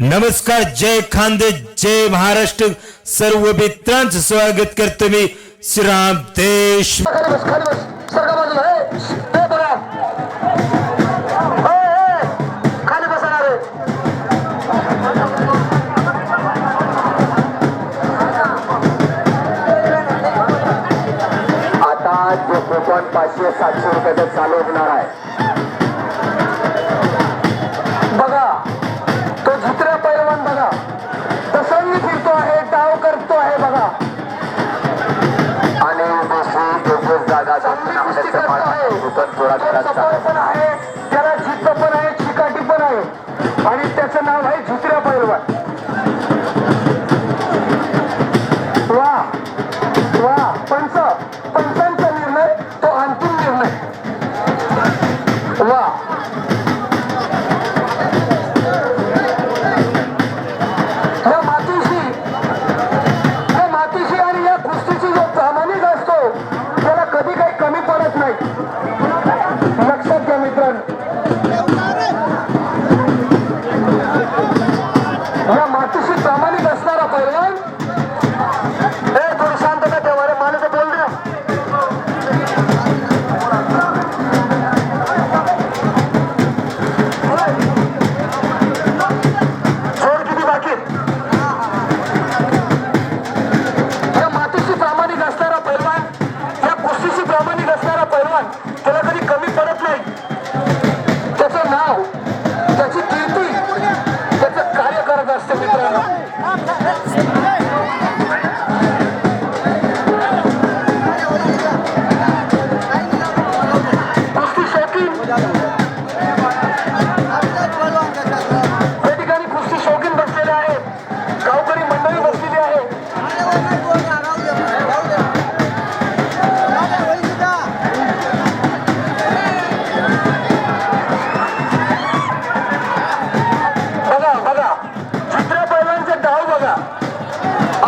नमस्कार जय खांदे जय महाराष्ट्र. सर्व मित्रांचं स्वागत करतो मी श्रीराम देश. आता जो कोकण पाचशे सातशे रुपये चालू होणार आहे. थोडा पण आहे त्याला असणारा त्याला कधी कमी पडत नाही. त्याचं नाव त्याची कीर्ती त्याचं कार्य करत असते मित्रांनो.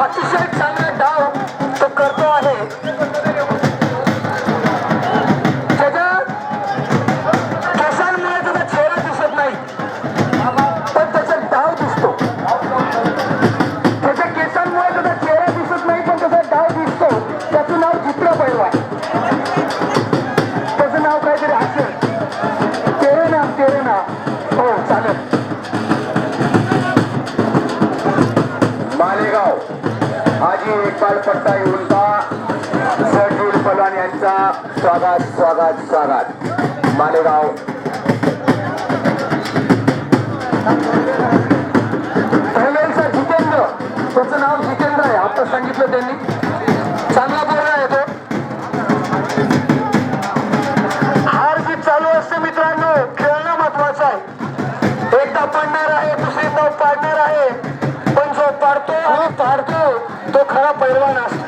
अतिशय चांगला डाव तो करतो आहे. त्याच्या केसांमुळे त्याचा चेहरा दिसत नाही पण त्याचा डाव दिसतो. इक्बाल पट्टा सजीव सजील यांचा स्वागत स्वागत स्वागत. मालेगाव. पहिल्यांचा जितेंद्र. त्याचं नाव जितेंद्र आहे. आता सांगितलं त्यांनी. चांगला बोलला आहे तो. हार जीत चालू असते मित्रांनो. खेळणं महत्वाचं आहे. एकदा पडणार आहे दुसरीदा पाडणार आहे. पण जो पाडतो आणि पाडतो. तो खरा पैलवान असतो.